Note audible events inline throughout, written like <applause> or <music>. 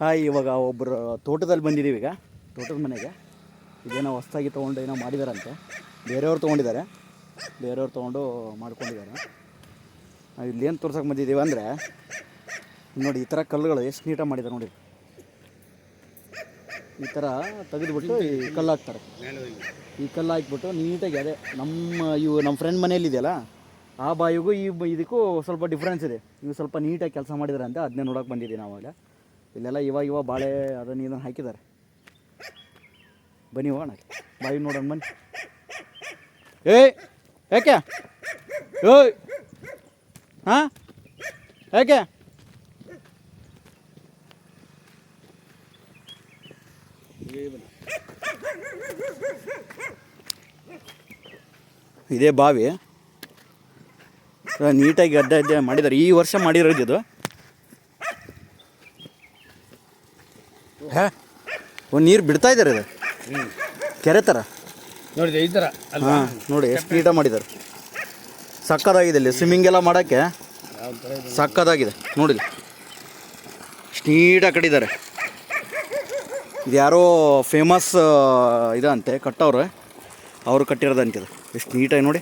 Hi ಇವಾಗ ಒಬ್ಬರು ತೋಟದಲ್ಲಿ ಬಂದಿದ್ದೀವಿ ಈಗ. ತೋಟದ ಮನೆಗೆ. ಇದೇನೋ ಹೊಸ್ದಾಗಿ ತೊಗೊಂಡು ಏನೋ ಮಾಡಿದಾರಂತೆ. ಬೇರೆಯವ್ರು ತೊಗೊಂಡಿದ್ದಾರೆ. ಬೇರೆಯವ್ರು ತೊಗೊಂಡು ಮಾಡ್ಕೊಂಡಿದ್ದಾರೆ. ಇಲ್ಲೇನು ತೋರ್ಸಕ್ಕೆ ಬಂದಿದ್ದೀವಿ ಅಂದರೆ, ನೋಡಿ, ಈ ಥರ ಕಲ್ಲುಗಳು ಎಷ್ಟು ನೀಟಾಗಿ ಮಾಡಿದ್ದಾರೆ ನೋಡಿ. ಈ ಥರ ತೆಗೆದುಬಿಟ್ಟು ಈ ಕಲ್ಲು ಹಾಕ್ತಾರೆ. ಈ ಕಲ್ಲು ಹಾಕ್ಬಿಟ್ಟು ನೀಟಾಗಿ ಅದೇ, ನಮ್ಮ ಇವು, ನಮ್ಮ ಫ್ರೆಂಡ್ ಮನೇಲಿ ಇದೆಯಲ್ಲ ಆ ಬಾಯಿಗೂ ಈ ಇದಕ್ಕೂ ಸ್ವಲ್ಪ ಡಿಫ್ರೆನ್ಸ್ ಇದೆ. ಇವು ಸ್ವಲ್ಪ ನೀಟಾಗಿ ಕೆಲಸ ಮಾಡಿದ್ದಾರೆ ಅಂತ ಅದನ್ನೇ ನೋಡೋಕೆ ಬಂದಿದ್ದೀವಿ ನಾವಾಗ ಇಲ್ಲೆಲ್ಲ ಇವಾಗ ಇವಾಗ ಬಾಳೆ ಅದನ್ನು ಇದನ್ನು ಹಾಕಿದ್ದಾರೆ. ಬನ್ನಿ ಹೋಗೋಣ ಬಾಯಿ ನೋಡೋಣ ಬನ್ನಿ. ಏಯ್, ಯಾಕೆ? ಓಯ್ ಹಾಂ? ಯಾಕೆ? ಇದೇ ಬಾವಿ. ನೀಟಾಗಿ ಅಡ್ಡ ಅಡ್ಡ ಮಾಡಿದ್ದಾರೆ. ಈ ವರ್ಷ ಮಾಡಿರೋದು ಇದು. ಹಾ? ಒಂದು ನೀರು ಬಿಡ್ತಾ ಇದ್ದಾರೆ ಇದು? ಕೆರೆ ಥರ ನೋಡಿದೆ ಈ ಥರ ಹಾಂ ನೋಡಿ ಎಷ್ಟು ನೀಟಾಗಿ ಮಾಡಿದ್ದಾರೆ. ಸಕ್ಕದಾಗಿದೆ ಇಲ್ಲಿ ಸ್ವಿಮ್ಮಿಂಗ್ ಎಲ್ಲ ಮಾಡೋಕ್ಕೆ. ಸಕ್ಕದಾಗಿದೆ ನೋಡಿಲ್ಲ ಎಷ್ಟು ನೀಟಾಗಿ ಕಟ್ಟಿದ್ದಾರೆ. ಇದು ಯಾರೋ ಫೇಮಸ್ ಇದಂತೆ ಕಟ್ಟವ್ರೆ. ಅವರು ಕಟ್ಟಿರೋದಂತಿದೆ ಎಷ್ಟು ನೀಟಾಗಿ ನೋಡಿ.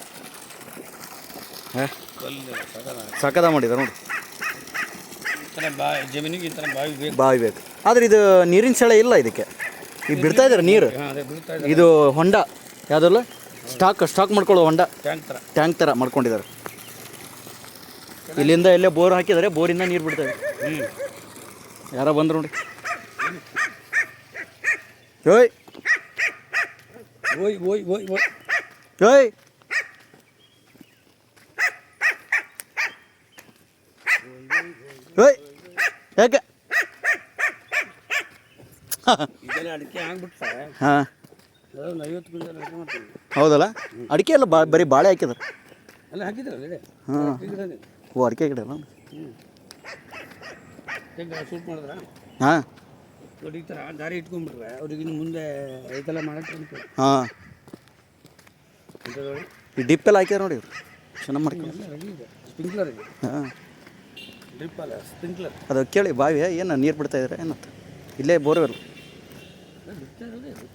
ಹಾಂ? ಸಕ್ಕದ ಮಾಡಿದ್ದಾರೆ ನೋಡಿ. ಥರ ಬಾವಿ ಜಮೀನಿಗೆ ಈ ಥರ ಬಾವಿ ಬೇಕು. ಬಾವಿ ಬೇಕು. ಆದರೆ ಇದು ನೀರಿನ ಸೆಳೆ ಇಲ್ಲ ಇದಕ್ಕೆ. ಈಗ ಬಿಡ್ತಾ ಇದ್ದಾರೆ ನೀರು. ಇದೆ ಇದು ಹೊಂಡ. ಯಾವುದಲ್ಲ ಸ್ಟಾಕ್ ಸ್ಟಾಕ್ ಮಾಡ್ಕೊಳ್ಳೋ ಹೊಂಡ. ಟ್ಯಾಂಕ್ ಥರ ಟ್ಯಾಂಕ್ ಥರ ಮಾಡ್ಕೊಂಡಿದ್ದಾರೆ. ಇಲ್ಲಿಂದ ಎಲ್ಲೇ ಬೋರ್ ಹಾಕಿದರೆ ಬೋರಿಂದ ನೀರು ಬಿಡ್ತಾರೆ ಹ್ಞೂ ಯಾರೋ ಬಂದ್ರು ನೋಡಿ. ಓಯ್ ಓಯ್ ಓಯ್ ಓಯ್. ಓಯ್ ಯಾಕೆ? ಹಾಂ. ಹೌದಲ್ಲ? ಅಡಿಕೆ ಎಲ್ಲ ಬಾ ಬರೀ ಬಾಳೆ ಹಾಕಿದ್ರು. ಹಾಂ. ಓ ಅಡಿಕೆ ಗಿಡ ಅಲ್ಲ? ಹಾಂ. ದಾರಿ ಇಟ್ಕೊಂಡ್ಬಿಟ್ರೆ ಅವ್ರಿಗೆ ಇನ್ನು ಮುಂದೆ ಐತೆಲ್ಲ ಮಾಡಕ್ಕೆ ಹಾಂ. ಡಿಪ್ ಎಲ್ಲ ಹಾಕ್ಯಾರ ನೋಡಿ ಇವ್ರು. ಚೆನ್ನಾಗಿ ಮಾಡ್ಕೊಂಡು ಸ್ಪ್ರಿಂಕ್ಲರ್ ಹಾಂ. ಡ್ರಿಪ್ ಅಲ್ಲ ಸ್ಪ್ರಿಂಕ್ಲರ್ ಅದು ಕೇಳಿ ಬಾವಿ ಏನು ನೀರು ಬಿಡ್ತಾ ಇದ್ದಾರೆ ಏನಂತ? ಇಲ್ಲೇ ಬೋರ್ವೆಲ್. ಬಿಡ್ತಾ ಇರೋದೇ ಇದು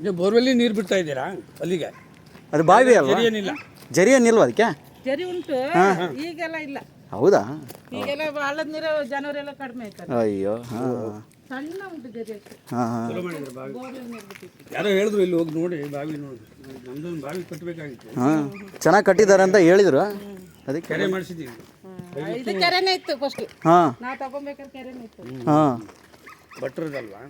ನೀವು ಬೋರ್ವೆಲ್ಲಿ ನೀರು ಬಿಡ್ತಾ ಇದ್ದೀರಾ ಅಲ್ಲಿಗೆ? ಅದು ಬಾವಿ ಅಲ್ವಾ? ಸರಿ ಏನಿಲ್ಲ ಜರಿ ಏನಿಲ್ವಾ ಅದಕ್ಕೆ? ಜರಿ ಉಂಟು ಈಗೆಲ್ಲ ಇಲ್ಲ. ಹೌದಾ? ಈಗೆಲ್ಲ ಹಳ್ಳದ ನೀರು ಜನವರಿ ಎಲ್ಲ ಕಡಿಮೆ ಆಯ್ತಾರೆ ಅಯ್ಯೋ ಹಾಂ. ಯಾರೋ ಹೇಳಿದ್ರು ಇಲ್ಲಿ ಹೋಗಿ ನೋಡಿ ಬಾವಿ ನೋಡಿ. ನಮ್ದೊಂದು ಬಾವಿ ಕಟ್ಟಬೇಕಾಗಿತ್ತು ಹಾಂ. ಚೆನ್ನಾಗಿ ಕಟ್ಟಿದ್ದಾರೆ ಅಂತ ಹೇಳಿದ್ರು. ಅದಕ್ಕೆ ಕೆರೆ ಮಾಡಿಸಿದ್ದೀವಿ. ಇದು ಕೆರೆನೇ ಇತ್ತು ಫಸ್ಟ್ ಹಾಂ. ನಾ ತಗೊಂಬೇಕಾದ್ರೆ ಕೆರೆನೇ ಇತ್ತು. ಹಾಂ. ಭಟ್ರದಲ್ವಾ?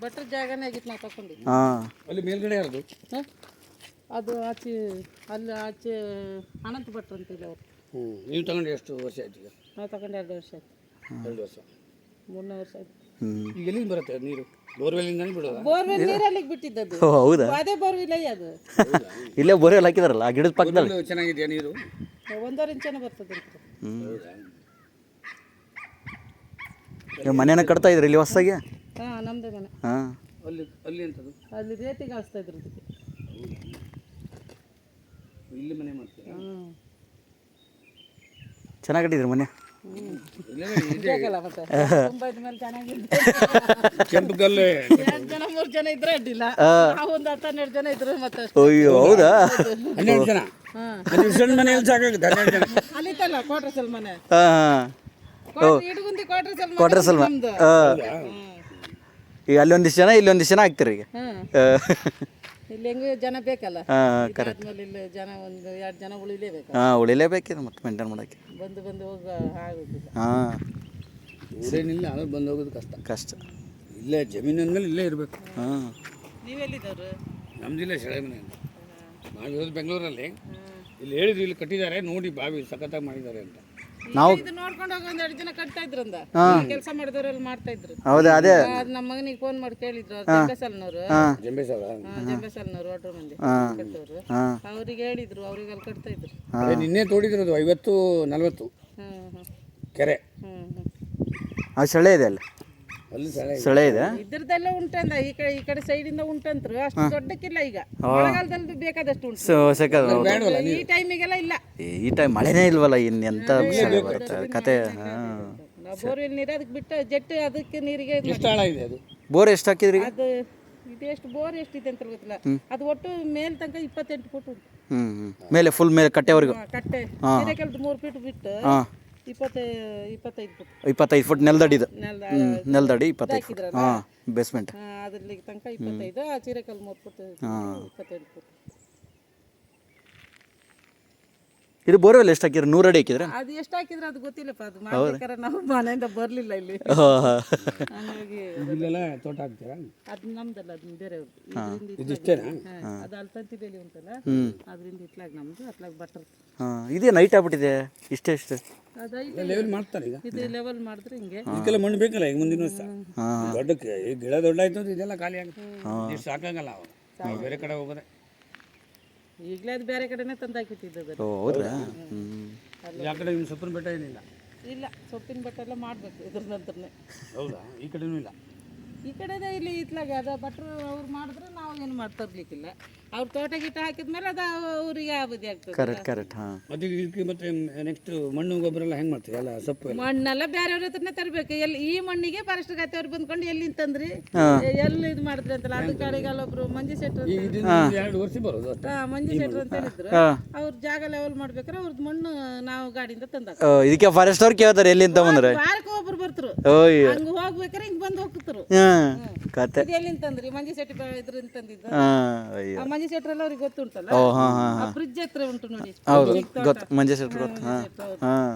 ಭಟ್ರ ಜಾಗನೇ ಆಗಿತ್ತು ನಾವು ತಗೊಂಡಿದ್ದು. ಹಾಂ. ಅಲ್ಲಿ ಮೇಲ್ಗಡೆ ಯಾರ್ದು? ಹ? ಅದು ಆಚೆ ಅಲ್ಲಿ ಆಚೆ ಅನಂತ ಭಟ್ರು ಅಂತಿಲ್ಲ ಅವರು. ಹ್ಞೂ ನೀವು ತಗೊಂಡು ಎಷ್ಟು ವರ್ಷ ಆಯ್ತು ಈಗ? ನಾವು ತಗೊಂಡು ಎರಡು ವರ್ಷ ಆಯ್ತು. ಎರಡು ವರ್ಷ. ಮೂರನೇ ವರ್ಷ ಆಯ್ತು. ಈಗ ಎಲ್ಲಿಂದ ಬರುತ್ತೆ ನೀರು? ಬೋರ್ವೆಲ್ಲಿಂದನೇ ಬಿಡೋದು ಬೋರ್ವೆಲ್ ನೀರಲ್ಲಿ ಬಿಟ್ಟಿದ್ದದು ಓ ಹೌದಾ? ಅದೇ ಬೋರ್ವೆಲ್ ಅದು. <laughs> ಇಲ್ಲೇ ಬೋರ್ವೆಲ್ ಹಾಕಿದಾರಲ್ಲ ಆ ಗಿಡದ ಪಕ್ಕದಲ್ಲಿ? ಚೆನ್ನಾಗಿದೆಯಾ ನೀರು? ಒಂದೂವರೆ ಇಂಚನ ಬರ್ತದೆ ಅಂತ. ಹ್ಞೂ ಮನೇನ ಕಟ್ತಾ ಇದ್ರಿ ಇಲ್ಲಿ ಹೊಸ್ದಾಗಿ? ಆ ನಮ್ಮದೇ ಮನೆ. ಹಾಂ. ಅಲ್ಲಿ ಅಲ್ಲಿ ಎಂಥದ್ದು ಅಲ್ಲಿ ರೇತಿ ಹಾಸ್ತಾ ಇದ್ರು ಇದಕ್ಕೆ ಇಲ್ಲಿ ಮನೆ ಮಾಡ್ತೀರಾ? ಹ್ಞೂ ಚೆನ್ನಾಗಿ ಕಟ್ಟಿದ್ರಿ ಮನೆ? ಇಲ್ಲೇ ಬೇಕಲ್ಲ ಮತ್ತೆ. ತುಂಬ ಇದ್ಮೇಲೆ ಚೆನ್ನಾಗಿಲ್ಲ ಕೆಂಪು ಕಲ್ಲು. ಎರಡು ಜನ ಮೂರು ಜನ ಇದ್ರೆ ಅಡ್ಡಿಲ್ಲ. ನಾವು ಒಂದು ಹತ್ತು ಹನ್ನೆರಡು ಜನ ಇದ್ರು ಮತ್ತೆ ಅಯ್ಯೋ ಹೌದಾ? ಹನ್ನೆರಡು ಜನ. ಹಾಂ. ಅಲ್ಲಿ ಸಣ್ಣ ಮನೆಯಲ್ಲಿ ಸಾಕಾಗುತ್ತೆ? ಹನ್ನೆರಡು ಜನ. ಅಲ್ಲಿತ್ತಲ್ಲ ಕ್ವಾರ್ಟರ್ಸಲ್ ಮನೆ. ಹಾಂ ಕ್ವಾರ್ಟರ್ ಇಡಗುಂದಿ ಕ್ವಾರ್ಟರ್ಸಲ್ ಮನೆ ಕ್ವಾರ್ಟರ್ ಸಲ್ಮ ನಮ್ದು. ಹಾಂ ಈಗ ಅಲ್ಲೊಂದಿಷ್ಟು ಜನ ಇಲ್ಲೊಂದಿಷ್ಟು ಜನ ಆಗ್ತೀರಿ ಈಗ. ಇಲ್ಲಿ ಹೆಂಗ ಜನ ಬೇಕಲ್ಲ. ಹಾಂ ಕರೆಕ್ಟ್ ಆದ್ಮೇಲೆ ಇಲ್ಲಿ ಜನ ಒಂದು ಎರಡು ಜನ ಉಳಿಲೇಬೇಕು. ಹಾಂ ಉಳಿಲೇಬೇಕಿದೆ ಮತ್ತೆ ಮೇಂಟೈನ್ ಮಾಡೋಕ್ಕೆ. ಬಂದು ಬಂದು ಹೋಗ ಆಗೋದಿಲ್ಲ. ಹಾಂ. ಊರೇನಿಲ್ಲ ಆಮೇಲೆ ಬಂದು ಹೋಗೋದು ಕಷ್ಟ. ಕಷ್ಟ. ಇಲ್ಲೇ ಜಮೀನಿನಲ್ಲಿ ಇಲ್ಲೇ ಇರಬೇಕು. ಹಾಂ. ನೀವೆಲ್ಲಿದ್ದವ್ರು ನಮ್ದಿಲ್ಲ ಸೆಳೆ ಮನೆ ನಾವು ಇರೋದು ಬೆಂಗಳೂರಲ್ಲಿ. ಇಲ್ಲಿ ಹೇಳಿದ್ರು ಇಲ್ಲಿ ಕಟ್ಟಿದ್ದಾರೆ ನೋಡಿ ಬಾವಿ ಸಖತ್ತಾಗಿ ಮಾಡಿದ್ದಾರೆ ಅಂತ. ನಾವು ಇದು ನೋಡ್ಕೊಂಡು ಹೋಗಿ ಒಂದೆರಡು ಜನ ಕಟ್ತಾ ಇದ್ರಂದ. ಕೆಲಸ ಮಾಡಿದವರೆಲ್ಲ ಮಾಡ್ತಾ ಇದ್ರು. ಹೌದಾ ಅದೇ. ಅದ್ ನಮ್ಮ ಮಗನಿಗೆ ಫೋನ್ ಮಾಡಿ ಕೇಳಿದ್ರು ಅವ್ರು ಜಂಬೆಸಲ್ನವರು. ಜಂಬೆ ಸಾಲ ಜಂಬೆಸಲ್ನವರು ವಾಟ್ರ್ ಮಂದಿ ಕಟ್ಟೋರು. ಅವ್ರಿಗೆ ಹೇಳಿದ್ರು ಅವ್ರಿಗೆ ಅಲ್ಲಿ ಕಟ್ತಾ ಇದ್ರು. ಅದೇ ನಿನ್ನೆ ತೋಡಿದಿರೋದು ಐವತ್ತು ನಲ್ವತ್ತು. ಹ್ಮ್ ಹ್ಮ್. ಕೆರೆ. ಹ್ಮ್ ಹ್ಮ್. ಅದು ಸೊಳ್ಳೆ ಇದೆ ಅಲ್ಲಿ. ಸೆಳೆ ಇದೆ. ಇದ್ರದ್ದೆಲ್ಲ ಉಂಟಂದ ಈ ಕಡೆ ಈ ಕಡೆ ಸೈಡಿಂದ ಉಂಟಂತ್ರು. ಅಷ್ಟು ದೊಡ್ಡಕ್ಕಿಲ್ಲ ಈಗ. ಮಳೆಗಾಲದಲ್ಲಿ ಬೇಕಾದಷ್ಟು ಉಂಟು. ಸೊ ಸೆಕ ಈ ಟೈಮಿಗೆಲ್ಲ ಇಲ್ಲ. ಈ ಟೈಮ್ ಮಳೆನೇ ಇಲ್ವಲ್ಲ ಇನ್ನೆಂತ ಸೆಳೆ ಬರುತ್ತೆ? ಕತೆ ಬೋರ್ವೆಲ್ ನೀರು ಅದಕ್ಕೆ ಬಿಟ್ಟು ಜೆಟ್ ಅದಕ್ಕೆ ನೀರಿಗೆ ಅದು? ಬೋರ್ ಎಷ್ಟು ಹಾಕಿದ್ರಿ ಈಗ? ಅದು ಇದು ಎಷ್ಟು ಬೋರ್ ಎಷ್ಟಿದೆ ಅಂತ ಗೊತ್ತಿಲ್ಲ. ಅದು ಒಟ್ಟು ಮೇಲ್ ತನಕ ಇಪ್ಪತ್ತೆಂಟು ಫುಟ್ ಉಂಟು. ಮೇಲೆ ಫುಲ್ ಮೇಲೆ ಕಟ್ಟೆವರೆಗೂ ಕಟ್ಟೆ. ಕೆಲ್ದು ಮೂರು ಫೀಟ್ ಬಿಟ್ಟು ಇಪ್ಪತ್ತೈದು ಫುಟ್ ಇಪ್ಪತ್ತೈದು ಫುಟ್ ನೆಲದಡಿದು. ನೆಲದ ಹ್ಞೂ ನೆಲದಡಿ ಇಪ್ಪತ್ತೈದು ಫುಟ್? ಹಾಂ ಬೇಸ್ಮೆಂಟ್ ಅದರಲ್ಲಿ ತನಕ ಇಪ್ಪತ್ತೈದು ಆ ಚಿರೆಕಲ್ ಮೂರು ಫುಟ್ ಇಪ್ಪತ್ತೈದು ಫುಟ್ ಇದು ಬೋರ್ವೆಲ್ ಎಷ್ಟು ಹಾಕಿದ್ರೆ? ನೂರು ಅಡಿ ಹಾಕಿದ್ರೆ? ಅದು ಎಷ್ಟು ಹಾಕಿದ್ರೆ ಅದು ಗೊತ್ತಿಲ್ಲಪ್ಪ ಅದು ಮಾಡ್ಬೇಕಾರೆ ನಾವು ಮನೆಯಿಂದ ಬರಲಿಲ್ಲ ಇಲ್ಲಿ. ಹಂಗಾಗಿ ಇಲ್ಲೆಲ್ಲ ತೋಟ ಹಾಕ್ತೀರಾ? ಅದು ನಮ್ದಲ್ಲ ಅದು ಬೇರೆ ಅದು ಅಲ್ತಂತಿ ಬೇಲಿ ಉಂಟಲ್ಲ ಅದರಿಂದ ಇತ್ಲಾಗ ನಮ್ದು ಅತ್ಲಾಗ ಬಟರ್ ಹಾಂ ಇದೇ ನೈಟ್ ಆಗ್ಬಿಟ್ಟಿದೆ. ಇಷ್ಟೇ ಇಷ್ಟೇ. ಲೆವೆಲ್ ಮಾಡ್ತಾರೆ ಈಗ. ಇದು ಲೆವೆಲ್ ಮಾಡಿದ್ರೆ ಹಿಂಗೆ. ಇದಕ್ಕೆಲ್ಲ ಮಣ್ಣು ಬೇಕಲ್ಲ ಈಗ ಮುಂದಿನ ವರ್ಷ? ದೊಡ್ಡ ದೊಡ್ಡಕ್ಕೆ ಈ ಗಿಡ ದೊಡ್ಡ ಆಯ್ತು ಅಂದ್ರೆ ಇದೆಲ್ಲ ಖಾಲಿ ಆಗುತ್ತೆ ಸಾಕಾಗಲ್ಲ ಅವಾಗ. ಬೇರೆ ಕಡೆ ಹೋಗೋದೆ. ಈಗಲೇ ಅದು ಬೇರೆ ಕಡೆನೇ ತಂದು ಹಾಕಿಟ್ಟಿದ್ದು ಓ ಹೌದ್ರಾ? ಹ್ಞೂ ಆ ಕಡೆ ನಿಮ್ಮ ಸೊಪ್ಪಿನ ಬೆಟ್ಟ ಏನಿಲ್ಲ? ಇಲ್ಲ ಸೊಪ್ಪಿನ ಬಟ್ಟೆ ಎಲ್ಲ ಮಾಡಬೇಕು ಇದ್ರ ನಂತರನೇ. ಹೌದಾ? ಈ ಕಡೆನೂ ಇಲ್ಲ? ಈ ಕಡೆನೇ ಇಲ್ಲಿ ಇತ್ಲಾಗ ಅದ ಭಟ್ರು ಅವ್ರು ಮಾಡಿದ್ರೆ ನಾವು ಏನು ಮಾಡ್ತಾ ತರ್ಲಿಕ್ಕಿಲ್ಲ ಅವ್ರ ತೋಟ ಗಿಟ್ಟ ಹಾಕಿದ್ಮೇಲೆ ಅದು ಅವರಿಗೆ ಆಬದಿ ಆಗ್ತದೆ. ಕರೆಕ್ಟ್ ಕರೆಕ್ಟ್ ಹಾಂ. ಮತ್ತೆ ಇದಕ್ಕೆ ಮತ್ತೆ ನೆಕ್ಸ್ಟ್ ಮಣ್ಣು ಗೊಬ್ಬರ ಎಲ್ಲ ಹೆಂಗೆ ಮಾಡ್ತೀವಿ ಅಲ್ಲ ಸೊಪ್ಪು ಮಣ್ಣೆಲ್ಲ ಬೇರೆಯವ್ರ ಹತ್ರನೇ ತರಬೇಕು. ಎಲ್ಲಿ ಈ ಮಣ್ಣಿಗೆ ಫಾರೆಸ್ಟ್ ಖಾತೆಯವ್ರು ಬಂದ್ಕೊಂಡು ಎಲ್ಲಿ ತಂದ್ರಿ ಎಲ್ಲಿ ಇದು ಮಾಡಿದ್ರಿ ಅಂತಲ್ಲ? ಅದು ಕಡೆಗೆ ಅಲ್ಲೊಬ್ರು ಮಂಜು ಶೆಟ್ರು ಎರಡು ವರ್ಷ ಬರೋದು ಹಾ, ಮಂಜು ಶೆಟ್ರು ಅಂತ ಹೇಳಿದ್ರು. ಅವ್ರ ಜಾಗ ಲೆವೆಲ್ ಮಾಡ್ಬೇಕಾರೆ ಅವ್ರದ್ದು ಮಣ್ಣು ನಾವು ಗಾಡಿಯಿಂದ ತಂದ ಇದಕ್ಕೆ ಫಾರೆಸ್ಟ್ ಅವ್ರು ಕೇಳ್ತಾರೆ ಎಲ್ಲಿಂದ ಬಂದ್ರೆ? ವಾರಕ್ಕೆ ಒಬ್ರು ಬರ್ತರು. ಹಂಗ ಹೋಗ್ಬೇಕಾರೆ ಹಿಂಗ್ ಬಂದು ಹೋಗ್ತರು ಕತೆ. ಎಲ್ಲಿಂದ ತಂದ್ರಿ ಮಂಜು ಶೆಟ್ಟಿ ಇದ್ರಿಂದ ತಂದಿದ್ದು ಮಂಜು ಶೆಟ್ರೆಲ್ಲ ಅವ್ರಿಗೆ ಗೊತ್ತುಂಟಲ್ಲ? ಓ ಹಾಂ ಹಾಂ ಆ ಬ್ರಿಡ್ಜ್ ಹತ್ರ ಉಂಟು ನೋಡಿ. ಹೌದು ಗೊತ್ತು ಮಂಜೆ ಸೆಟ್ರ್ ಗೊತ್ತು ಹಾಂ ಹಾಂ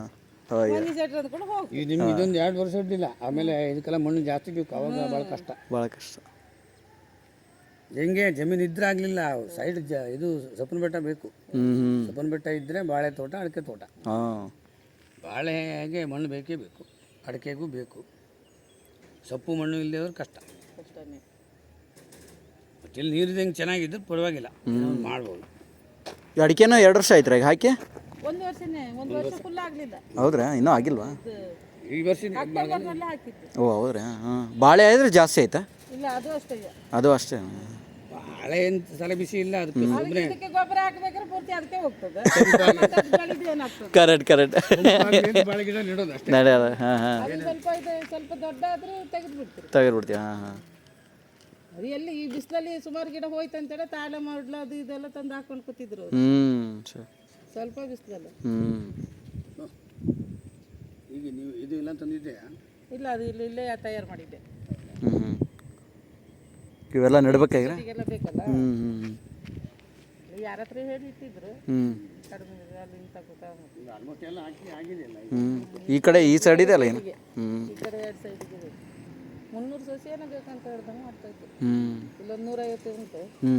ಮಂಜು ಶೆಟ್ರ್ ಅಂದ್ಕೊಂಡು ಹೋಗಿ. ಈಗ ನಿಮ್ಗೆ ಇದೊಂದು ಎರಡು ವರ್ಷ ಇಡ್ಲಿಲ್ಲ ಆಮೇಲೆ ಇದಕ್ಕೆಲ್ಲ ಮಣ್ಣು ಜಾಸ್ತಿ ಬೇಕು ಅವಾಗ ಭಾಳ ಕಷ್ಟ. ಭಾಳ ಕಷ್ಟ. ಹೆಂಗೆ ಜಮೀನು ಇದ್ರೆ ಆಗಲಿಲ್ಲ ಸೈಡ್ ಜ ಇದು ಸಪ್ಪನ ಬೆಟ್ಟ ಬೇಕು. ಹ್ಞೂ ಹ್ಞೂ ಸೊಪ್ಪಿನ ಬೆಟ್ಟ ಇದ್ದರೆ ಬಾಳೆ ತೋಟ ಅಡಿಕೆ ತೋಟ. ಹಾಂ. ಬಾಳೆಗೆ ಮಣ್ಣು ಬೇಕೇ ಬೇಕು ಅಡಿಕೆಗೂ ಬೇಕು. ಸೊಪ್ಪು ಮಣ್ಣು ಇಲ್ಲದೆ ಹೋದ್ರೆ ಕಷ್ಟ. ಮತ್ತೆ ಇಲ್ಲಿ ನೀರಿದಂಗೆ ಚೆನ್ನಾಗಿದ್ದು ಪರವಾಗಿಲ್ಲ. ಏನೋ ಒಂದ್ ಮಾಡ್ಬೋದು. ಈ ಅಡಿಕೆನೂ ಎರಡು ವರ್ಷ ಆಯ್ತು ಈಗ ಹಾಕಿ? ಒಂದು ವರ್ಷನೇ ಒಂದು ವರ್ಷ ಫುಲ್ ಆಗ್ಲಿಲ್ಲ. ಹೌದ್ರಾ? ಇನ್ನೂ ಆಗಿಲ್ವಾ? ಈ ವರ್ಷ ಅಕ್ಟೋಬರ್ನಲ್ಲೇ ಹಾಕಿದ್ದು. ಓ ಹೌದ್ರಾ? ಹಾಂ. ಬಾಳೆ ಆದರೆ ಜಾಸ್ತಿ ಆಯ್ತಾ? ಇಲ್ಲ ಅದು ಅಷ್ಟೇ ಅದು ಅಷ್ಟೇ. ಬಾಳೆ ಎಂತ ತಲೆ ಬಿಸಿ ಇಲ್ಲ ಅದಕ್ಕೆ ಸುಮ್ಮನೆ ಇದಕ್ಕೆ ಗೊಬ್ಬರ ಹಾಕ್ಬೇಕಾದ್ರೆ ಪೂರ್ತಿ ಅದಕ್ಕೆ ಹೋಗ್ತದೆ. <laughs> ಮತ್ತೆ ಅದು ಬೆಳೆದು ಏನಾಗ್ತದೆ? Correct correct. ಬಾಳೆ ಗಿಡ ನೆಡೋದು ಅಷ್ಟೇ. ನಡೆಯಲ್ಲ ಹಾಂ ಹಾಂ. ಅದು ಸ್ವಲ್ಪ ಇದು ಸ್ವಲ್ಪ ದೊಡ್ಡ ಆದ್ರೆ ತೆಗೆದು ಬಿಡ್ತೀರಿ ತೆಗೆದ್ಬಿಡ್ತೀವಿ ಹಾಂ ಹಾಂ. ಅದು ಎಲ್ಲಿ ಈ ಬಿಸಿಲಲ್ಲಿ ಸುಮಾರು ಗಿಡ ಹೋಯ್ತು ಅಂತೇಳಿ ತಾಳೆ ಮಾಡ್ಲು ಅದು ಇದೆಲ್ಲ ತಂದು ಹಾಕೊಂಡು ಕೂತಿದ್ರು ಅವ್ರು. ಹ್ಞೂ ಸರಿ. ಸ್ವಲ್ಪ ಬಿಸಿಲಲ್ಲ. ಹ್ಞೂ ಈಗ ನೀವು ಇದು ಇಲ್ಲ ಅಂತಂದಿದ್ದೆ ಇಲ್ಲ ಅದು ಇಲ್ಲಿ ಇಲ್ಲೇ ತಯಾರು ಮಾಡಿದ್ದೆ. ಹ್ಞೂ ಹ್ಞೂ ಇವೆಲ್ಲ ನೆಡ್ಬೇಕಾಗಿರ ಈಗೆಲ್ಲ ಬೇಕಲ್ಲ? ಹ್ಞೂ ಹ್ಞೂ ಯಾರ ಹತ್ರ ಹೇಳಿ ಇಟ್ಟಿದ್ರು. ಹ್ಞೂ ಕಡಿಮೆ ಇದೆ, ಅಲ್ಲಿ ಇಂಥ ಆಲ್ಮೋಸ್ಟ್ ಎಲ್ಲ ಹಾಕಿ ಆಗಿದೆಯಲ್ಲ ಹ್ಞೂ ಈ ಕಡೆ ಈ ಸೈಡ್ ಇದೆ ಅಲ್ಲ ಏನು? ಹ್ಞೂ ಈ ಕಡೆ ಎರಡು ಸೈಡಿಗೆ ಮುನ್ನೂರು ಸಸಿ ಏನೋ ಬೇಕಂತ ಹೇಳ್ದಂಗೆ ಮಾಡ್ತಾ ಇತ್ತು ಇಲ್ಲೊಂದು ನೂರೈವತ್ತು ಉಂಟು. ಹ್ಞೂ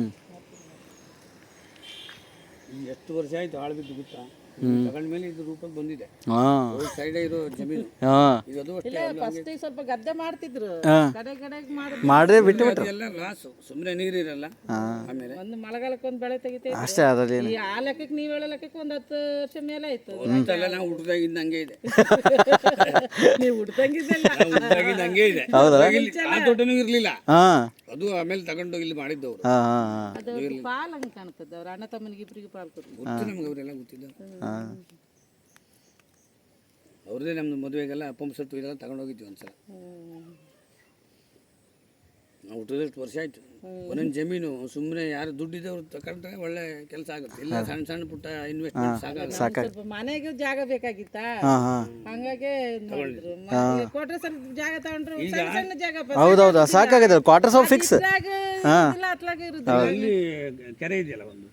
ಎಷ್ಟು ವರ್ಷ ಆಯ್ತು ಹಾಳು ಬಿದ್ದು ಗೊತ್ತಾ ತಗೊಂಡ ಮೇಲೆ ಇದು ರೂಪಕ್ಕೆ ಬಂದಿದೆ. ಹಾಂ. ಸೈಡೇ ಇರೋ ಜಮೀನು. ಹಾಂ. ಈಗ ಅದು ಅಷ್ಟೇ ಇಲ್ಲ ಫಸ್ಟ್ ಸ್ವಲ್ಪ ಗದ್ದೆ ಮಾಡ್ತಿದ್ರು. ಕಡೆ ಕಡೆಗೆ ಮಾಡ್ರೆ ಬಿಟ್ಟು ಬಿಟ್ರು ಎಲ್ಲ ಲಾಸು ಸುಮ್ಮನೆ ನೀರಿರಲ್ಲ ಆಮೇಲೆ ಒಂದು ಮಳೆಗಾಲಕ್ಕೆ ಒಂದು ಬೆಳೆ ತೆಗಿತೈತೆ ಅಷ್ಟೇ ಅದರಲ್ಲಿ ಈ ಆ ಲೆಕ್ಕಕ್ಕೆ ನೀವು ಹೇಳೋ ಲೆಕ್ಕಕ್ಕೆ ಒಂದು ಹತ್ತು ವರ್ಷ ಮೇಲೆ ಆಯ್ತು. ನಾವು ಹುಟ್ಟಿದಾಗಿಂದ ಹಂಗೆ ಇದೆ. <laughs> ನೀವು ಹಂಗೆ ಇದೆ. ಹೌದಾ? ಆ ತೋಟನೂ ಇರಲಿಲ್ಲ. ಹಾಂ. ಅದು ಆಮೇಲೆ ತಗೊಂಡು ಇಲ್ಲಿ ಮಾಡಿದ್ದವ್ರು. ಹಾಂ ಅದು ಅವ್ರಿಗೆ ಪಾಲ್ ಹಂಗೆ ಕಾಣ್ತದೆ ಅವ್ರ ಅಣ್ಣ ತಮ್ಮನಿಗೆ ಇಬ್ಬರಿಗೆ ಪಾಲ್ ಕೊಡ್ತಾರೆ. ಗೊತ್ತು ನಮ್ಗೆ ಅವರೆಲ್ಲ ಗೊತ್ತಿಲ್ಲ. ಹಾಂ. ಅವ್ರದ್ದೇ ನಮ್ದು ಮದುವೆಗೆಲ್ಲ ಪಂಪ್ ಸೆಟ್ ಇದೆಲ್ಲ ತಗೊಂಡೋಗಿದ್ವಿ ಒಂದ್ಸಲ. ಹುಟ್ಟಿದಷ್ಟು ವರ್ಷ ಆಯ್ತು. ಒಂದೊಂದು ಜಮೀನು ಸುಮ್ಮನೆ ಯಾರು ದುಡ್ಡಿದ್ದವ್ರು ತಗೊಂಡ್ರೆ ಒಳ್ಳೆ ಕೆಲಸ ಆಗುತ್ತೆ. ಇಲ್ಲ ಸಣ್ಣ ಸಣ್ಣ ಪುಟ್ಟ ಇನ್ವೆಸ್ಟ್ಮೆಂಟ್ ಸಾಕಾಗ ಸ್ವಲ್ಪ ಮನೆಗೆ ಜಾಗ ಬೇಕಾಗಿತ್ತಾ? ಹಂಗಾಗಿ ಇದ್ ಮಾಡಿದ್ರು. ಸ್ವಲ್ಪ ಜಾಗ ತಗೊಂಡ್ರು ಸಣ್ಣ ಸಣ್ಣ ಜಾಗ ಹೌದೌದು ಸಾಕಾಗಿದೆ ಕ್ವಾರ್ಟರ್ ಸ್ವಲ್ಪ ಫಿಕ್ಸ್ ಇಲ್ಲ ಅತ್ಲಾಗ ಇರುತ್ತೆ ಅಲ್ಲಿ ಕೆರೆ ಇದೆಯಲ್ಲ ಒಂದು?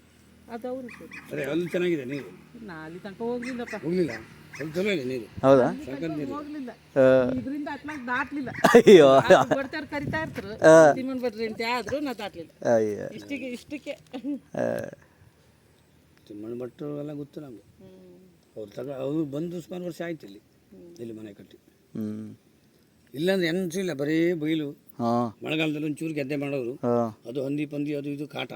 ಅದು ಅವರು. ಅದೇ ಅಲ್ಲಿ ಚೆನ್ನಾಗಿದೆ ನೀರು ನಾ ಅಲ್ಲಿ ತನಕ ಹೋಗ್ಲಿಲ್ಲಪ್ಪ. ಹೋಗ್ಲಿಲ್ಲ? ಹೌದಾ? ಹೋಗ್ಲಿಲ್ಲ. ಆ, ಇದರಿಂದ ಅತ್ಲಾಗ ದಾಟ್ಲಿಲ್ಲ. ಅಯ್ಯೋ. ಬರ್ತಾರ ಕರಿತಾ ಇರ್ತರು. ತಿಮ್ಮನ್ ಬಡ್ರಿ ಆದ್ರು ನಾ ದಾಟ್ಲಿಲ್ಲ. ಅಯ್ಯೋ. ಇಷ್ಟಿಗೆ ಇಷ್ಟಕ್ಕೆ ಆ, ತಿಮ್ಮಣ್ಣ ಭಟ್ರು ಎಲ್ಲ ಗೊತ್ತು ನಮಗೆ. ಅವ್ರು ತಗ ಅವ್ರು ಬಂದು ಸುಮಾರು ವರ್ಷ ಆಯ್ತು ಇಲ್ಲಿ. ಇಲ್ಲಿ ಮನೆ ಕಟ್ಟಿ. ಇಲ್ಲಂದ್ರೆ ಇಲ್ಲಾಂದ್ರೆ ಎನ್ಸು ಇಲ್ಲ ಬರೀ ಬೈಲು. ಹಾಂ. ಮಳೆಗಾಲದಲ್ಲಿ ಒಂಚೂರು ಗೆದ್ದೆ ಮಾಡೋರು. ಅದು ಹಂದಿ ಪಂದಿ ಅದು ಇದು ಕಾಟ.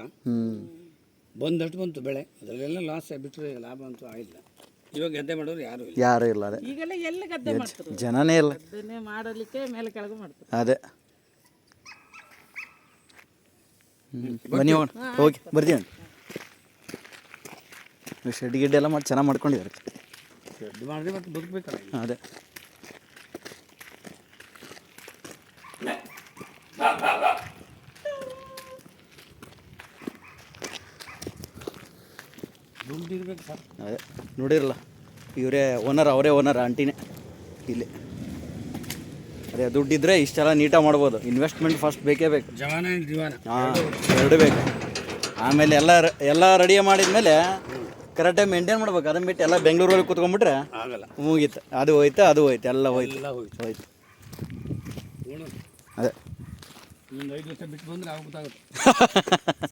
ಬಂದಷ್ಟು ಬಂತು ಬೆಳೆ. ಅದರಲ್ಲೆಲ್ಲ ಲಾಸ್ ಬಿಟ್ಟರೆ ಲಾಭ ಅಂತೂ ಆಗಿಲ್ಲ. ಇವಾಗ ಗದ್ದೆ ಮಾಡೋರು ಯಾರು ಇಲ್ಲ. ಯಾರು ಇಲ್ಲ ಅದೇ. ಈಗೆಲ್ಲ ಎಲ್ಲಿ ಗದ್ದೆ ಮಾಡ್ತಾರೆ ಜನನೇ ಇಲ್ಲ. ಗದ್ದೆನೇ ಮಾಡಲಿಕ್ಕೆ ಮೇಲೆ ಕೆಳಗೆ ಮಾಡ್ತಾರೆ ಅದೇ. ಹ್ಮ್. ಬನ್ನಿ ಹೋಗೋಣ. ಓಕೆ ಬರ್ತೀವಿ ಶೆಡ್ ಗಿಡ್ ಎಲ್ಲ ಮಾಡಿ ಚೆನ್ನಾಗಿ ಮಾಡ್ಕೊಂಡಿದ್ದಾರೆ. ಶೆಡ್ ಮಾಡಿದ್ರೆ ಮತ್ತೆ ಬದುಕಬೇಕಲ್ಲ ಅದೇ. ದುಡ್ಡು ಇರ್ಬೇಕು ಸರ್. ಅದೇ ನೋಡಿರಲ್ಲ ಇವರೇ ಓನರ್ ಅವರೇ ಓನರ್ ಆಂಟಿನೇ ಇಲ್ಲಿ. ಅದೇ ದುಡ್ಡಿದ್ರೆ ಇಷ್ಟೆಲ್ಲ ನೀಟಾಗಿ ಮಾಡ್ಬೋದು. ಇನ್ವೆಸ್ಟ್ಮೆಂಟ್ ಫಸ್ಟ್ ಬೇಕೇ ಬೇಕು. ಜವಾನ ದಿವಾನ ಹಾಂ ಎರಡು ಬೇಕು. ಆಮೇಲೆ ಎಲ್ಲ ಎಲ್ಲ ರೆಡಿ ಮಾಡಿದ್ಮೇಲೆ ಕರೆಕ್ಟಾಗಿ ಮೇಂಟೈನ್ ಮಾಡ್ಬೇಕು. ಅದನ್ನ ಬಿಟ್ಟು ಎಲ್ಲ ಬೆಂಗಳೂರಲ್ಲಿ ಕೂತ್ಕೊಂಡ್ಬಿಟ್ರೆ ಆಗಲ್ಲ. ಮುಗೀತು. ಅದು ಹೋಯ್ತು ಅದು ಹೋಯ್ತು ಎಲ್ಲ ಹೋಯ್ತು. ಎಲ್ಲ ಹೋಯ್ತು. ಹೋಯ್ತು. ಅದೇ. ಒಂದು ಐದು ವರ್ಷ ಬಿಟ್ಟು ಬಂದ್ರೆ ಆಗ ಗೊತ್ತಾಗುತ್ತೆ. <laughs>